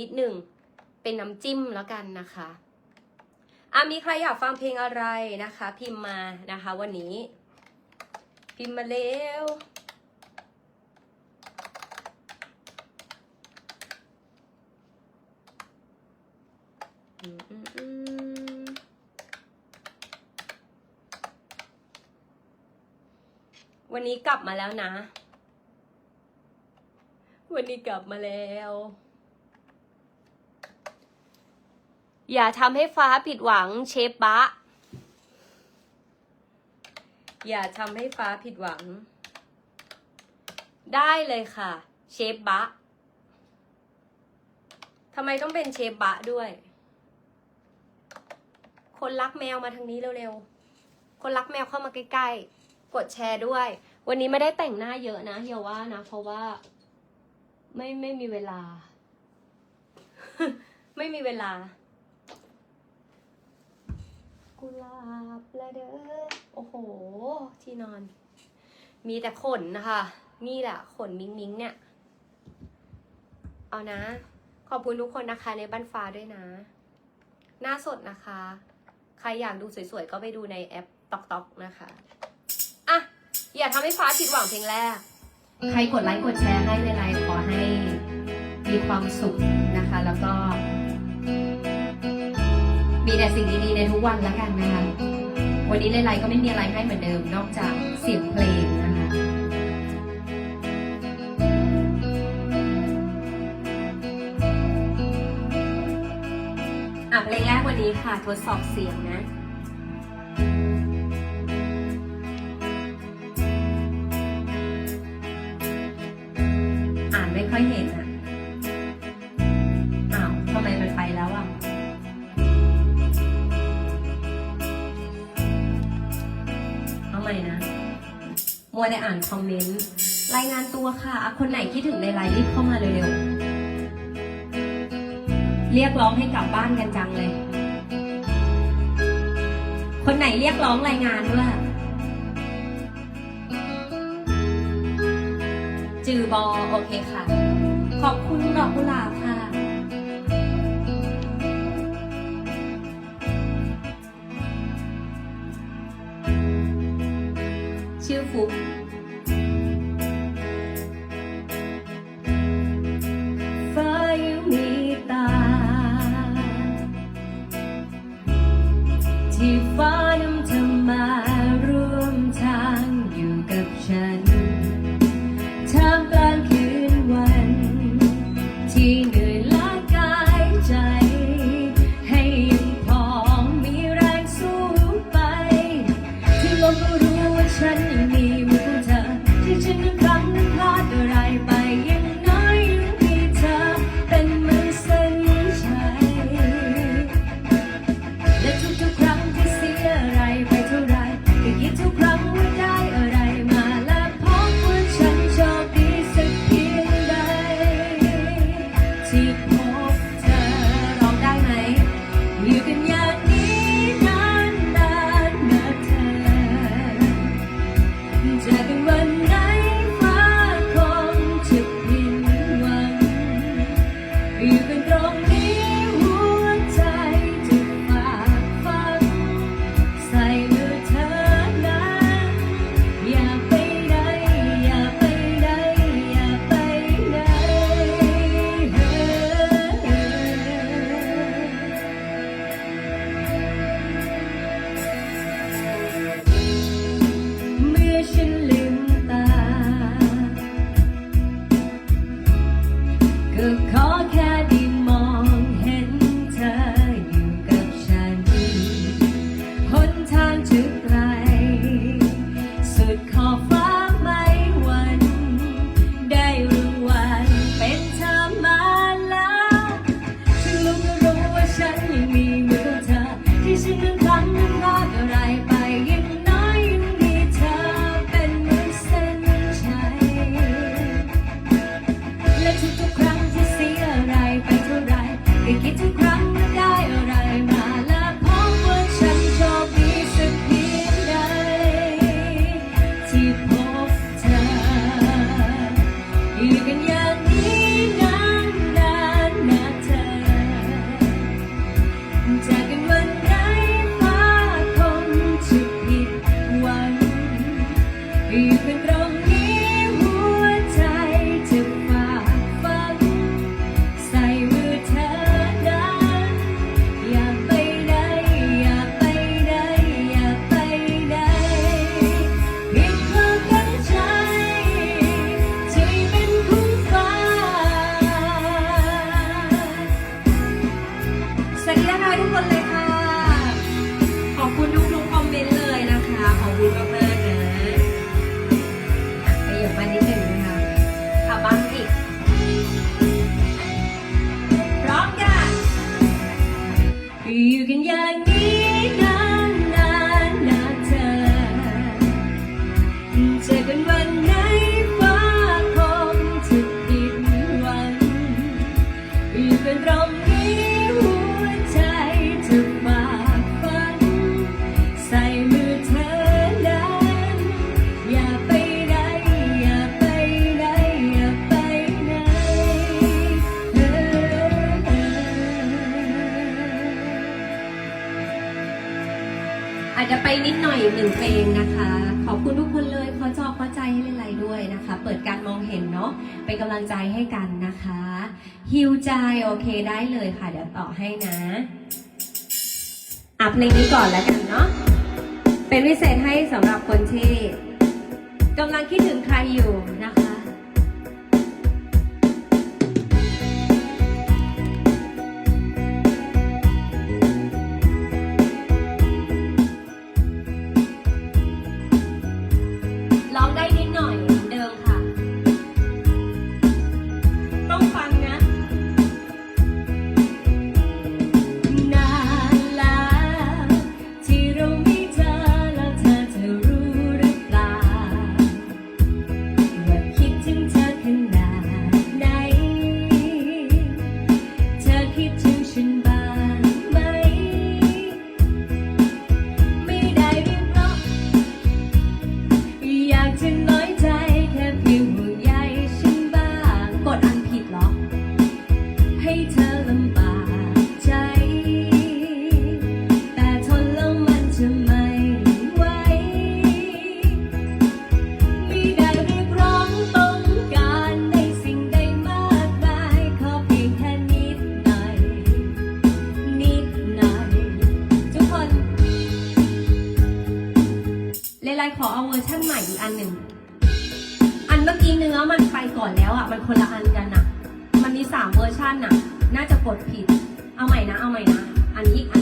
นิดหนึ่งเป็นน้ำจิ้มแล้วกันนะคะอะมีใครอยากฟังเพลงอะไรนะคะ พิมพ์มานะคะ วันนี้ พิมพ์มาเร็วอืมอืมอืมวันนี้กลับมาแล้วนะ วันนี้กลับมาแล้ว อย่าทำให้ฟ้าผิดหวังเชฟบะ อย่าทำให้ฟ้าผิดหวัง ได้เลยค่ะ เชฟบะทำไมต้องเป็นเชฟบะด้วย คนรักแมวมาทางนี้เร็วๆ คนรักแมวเข้ามาใกล้ๆ กดแชร์ด้วย วันนี้ไม่ได้แต่งหน้าเยอะนะอย่าว่านะ เพราะว่า ไม่ไม่มีเวลา ไม่มีเวลา กุหลาบละเด้อโอ้โห ที่นอน มีแต่ขนนะคะ นี่แหละขนมิงมิงเนี่ย เอานะ ขอบคุณทุกคนนะคะในบ้านฟ้าด้วยนะ หน้าสดนะคะ ใครอยากดูสวยๆ ก็ไปดูในแอปตอกตอกนะคะอะอย่าทำให้ฟ้าผิดหวังเพลงแรก ใครกดไลค์กดแชร์ให้ในไลน์ขอให้มีความสุขนะคะ แล้วก็ มีแต่สิ่งดีๆในทุกวันแล้วกันนะคะ วันนี้ในไลก็ไม่มีอะไรให้เหมือนเดิม นอกจากเสียงเพลงนะคะอะเพลงแรกวันนี้ค่ะทดสอบเสียงนะ มัวแต่อ่านคอมเมนต์ รายงานตัวค่ะอะ คนไหนคิดถึงในไลน์รีบเข้ามาเร็วๆ เรียกร้องให้กลับบ้านกันจังเลย คนไหนเรียกร้องรายงานด้วย จือบอโอเคค่ะ ขอบคุณดอกกุหลาบ ค่ำลังใจให้กันนะคะฮิวใจโอเคได้เลยค่ะ เดี๋ยวต่อให้นะอัพเพลงนี้ก่อนแล้วกันเนาะเป็นพิเศษให้สำหรับคนที่กำลังคิดถึงใครอยู่ ขอเอาเวอร์ชั่นใหม่อีกอันหนึ่ง อันเมื่อกี้เนื้อมันไปก่อนแล้วอะ มันคนละอันกันอะ มันมีสามเวอร์ชันอะ น่าจะกดผิด เอาใหม่นะ เอาใหม่นะ อันนี้อัน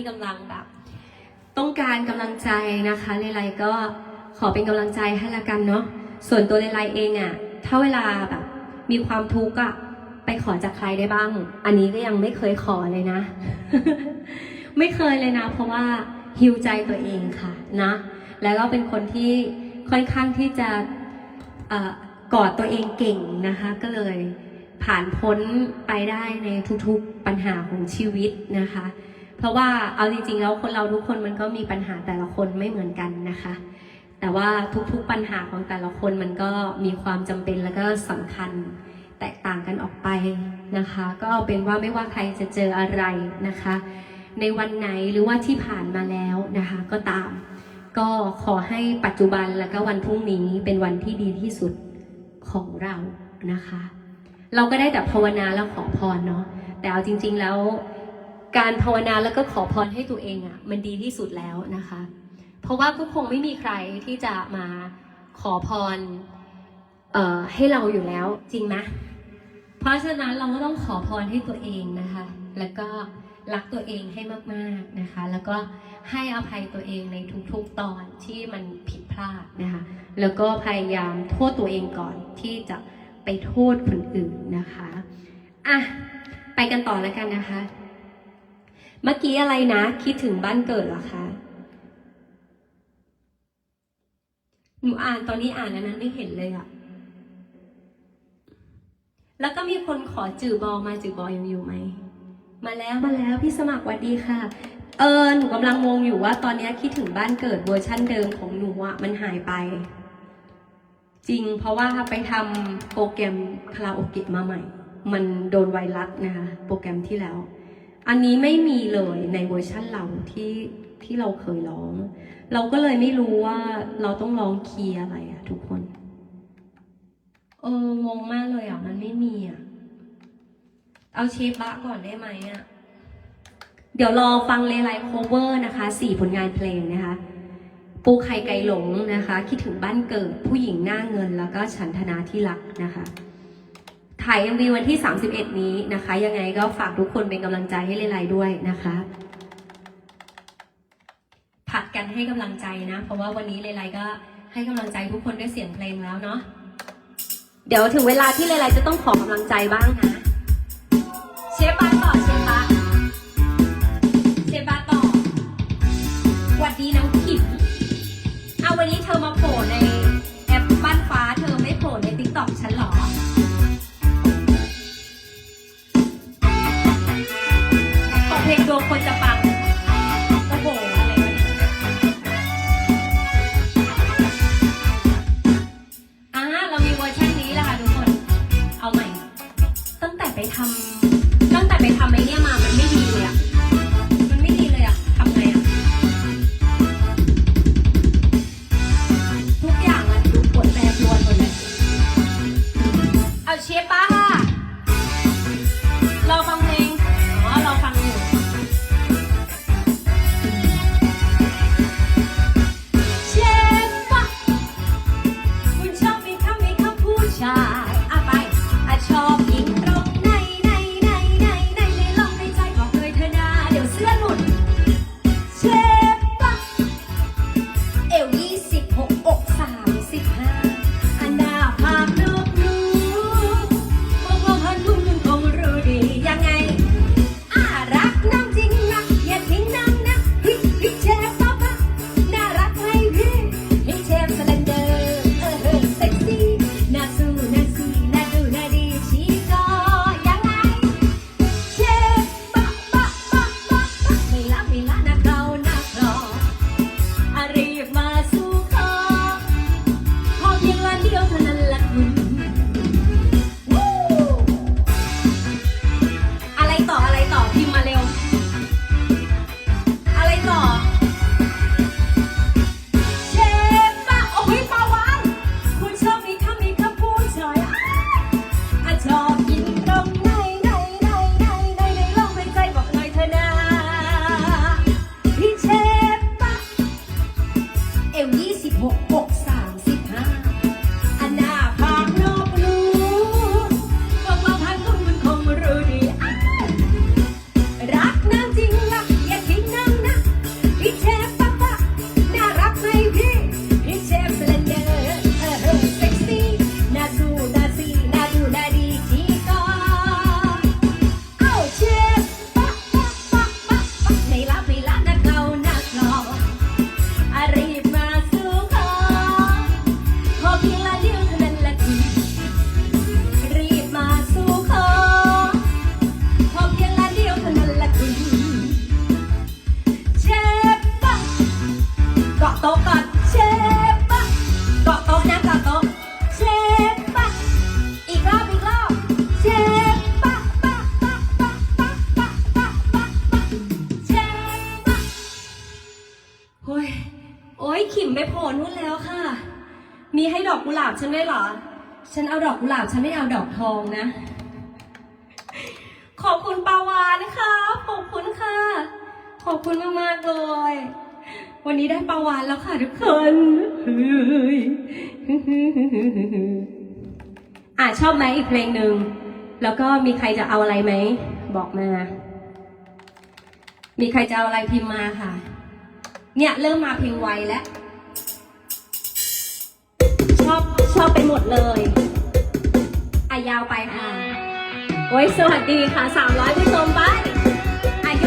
ที่กำลังแบบ ต้องการกำลังใจนะคะเลไลก็ขอเป็นกำลังใจให้ละกันเนาะส่วนตัวเลไลเองอะ่ะถ้าเวลาแบบมีความทุกข์อะ่ะไปขอจากใครได้บ้าง อันนี้ก็ยังไม่เคยขอเลยนะ ไม่เคยเลยนะ เพราะว่าฮิวใจตัวเองค่ะนะ แล้วก็เป็นคนที่ค่อนข้างที่จะออกอดตัวเองเก่งนะคะ ก็เลยผ่านพ้นไปได้ในทุกๆปัญหาของชีวิตนะคะ เพราะว่าเอาจริงๆแล้วคนเราทุกคนมันก็มีปัญหาแต่ละคนไม่เหมือนกันนะคะ แต่ว่าทุกๆปัญหาของแต่ละคนมันก็มีความจำเป็นแล้วก็สำคัญแตกต่างกันออกไปนะคะ ก็เอาเป็นว่าไม่ว่าใครจะเจออะไรนะคะ ในวันไหนหรือว่าที่ผ่านมาแล้วนะคะ ก็ตาม ก็ขอให้ปัจจุบันแล้วก็วันพรุ่งนี้เป็นวันที่ดีที่สุดของเรานะคะ เราก็ได้แต่ภาวนาแล้วขอพรเนาะแต่เอาจริง ๆแล้ว การภาวนาแล้วก็ขอพรให้ตัวเองอะ่ะมันดีที่สุดแล้วนะคะ เพราะว่าก็คงไม่มีใครที่จะมาขอพรเออให้เราอยู่แล้วจริงไหมเพราะฉะนั้นเราก็ต้องขอพรให้ตัวเองนะคะ แล้วก็รักตัวเองให้มากๆนะคะ แล้วก็ให้อภัยตัวเองในทุกๆตอนที่มันผิดพลาดนะคะ แล้วก็พยายามโทษตัวเองก่อนที่จะไปโทษคนอื่นนะคะ อะ ไปกันต่อแล้วกันนะคะ เมื่อกี้อะไรนะ คิดถึงบ้านเกิดเหรอคะหนูอ่านตอนนี้อ่านแล้วนั้นไม่เห็นเลยอะแล้วก็มีคนขอจือบอมาจือบอยังอยู่ไหม มาแล้วมาแล้วพี่สมัครวัดดีค่ะ เออหนูกำลังงงอยู่ว่าตอนนี้คิดถึงบ้านเกิดเวอร์ชั่นเดิมของหนูอะมันหายไป จริงเพราะว่าไปทำโปรแกรมคาราโอเกะมาใหม่ มันโดนไวรัสนะคะ โปรแกรมที่แล้ว อันนี้ไม่มีเลยในเวอร์ชั่นเราที่ที่เราเคยร้อง เราก็เลยไม่รู้ว่าเราต้องร้องคีย์อะไรอะทุกคน เอองงมากเลยอะ มันไม่มีอะ เอาเชฟบะก่อนได้ไหมอะ เดี๋ยวรอฟังเลไลโคเวอร์นะคะสี่ผลงานเพลงนะคะ ปูไข่ไก่หลงนะคะ คิดถึงบ้านเกิดผู้หญิงหน้าเงินแล้วก็ฉันธนาที่รักนะคะ ถ่าย MV วันที่ 31 นี้นะคะ ยังไงก็ฝากทุกคนเป็นกำลังใจให้เลไลด้วยนะคะผัดกันให้กำลังใจนะ เพราะว่าวันนี้เลไลก็ให้กำลังใจทุกคนด้วยเสียงเพลงแล้วเนาะเดี๋ยวถึงเวลาที่เลไลจะต้องขอกำลังใจบ้างนะ เชฟบาต่อเชฟบาเช เพลงดวงคนจะปังาะโต๊ะก่อนเชฟปะเกาะโต๊ะนะเกาะโต๊ะเชฟปะอีกรอบอีกรอบเชฟปะปะปะปะปะปะปะปะปะเชฟปะโอ้ยโอ้ยขิมไปโผล่นู่นแล้วค่ะ มีให้ดอกกุหลาบฉันด้วยเหรอ ฉันเอาดอกกุหลาบฉันไม่เอาดอกทองนะ ขอบคุณปาวานะคะขอบคุณค่ะ ขอบคุณมากๆเลย วันนี้ได้ปาวานแล้วค่ะทุกคนเฮ้ยอะชอบไหมอีกเพลงหนึ่ง แล้วก็มีใครจะเอาอะไรไหม บอกมา มีใครจะเอาอะไรพิมพ์มาค่ะ เนี่ยเริ่มมาเพลงไวแล้ว ชอบชอบไปหมดเลยอะยาวไปค่ะ โอ้ยสวัสดีค่ะ300ผู้ชมไปอะโย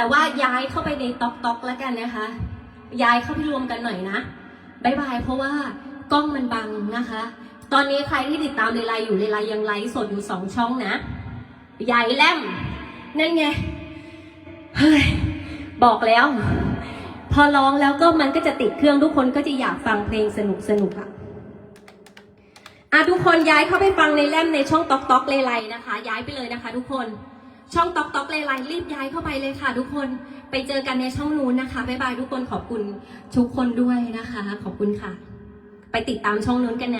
แต่ว่าย้ายเข้าไปในต๊อกต๊อกแล้วกันนะคะ ย้ายเข้าไปรวมกันหน่อยนะบายบายเพราะว่ากล้องมันบังนะคะ ตอนนี้ใครที่ติดตามเลไลอยู่เลไลยังไลฟ์สดอยู่สองช่องนะใหญ่แลมนั่นไงเฮ้ยบอกแล้ว พอร้องแล้วก็มันก็จะติดเครื่องทุกคนก็จะอยากฟังเพลงสนุกสนุกๆอะอะทุกคนย้ายเข้าไปฟังในแลมในช่องต๊อกต๊อกเลไลนะคะ ย้ายไปเลยนะคะ ทุกคน ช่องต๊อกต๊อกเลไลรีบย้ายเข้าไปเลยค่ะ ทุกคนไปเจอกันในช่องนู้นนะคะบ๊ายบายทุกคนขอบคุณทุกคนด้วยนะคะ ขอบคุณค่ะ ไปติดตามช่องนู้นกันนะ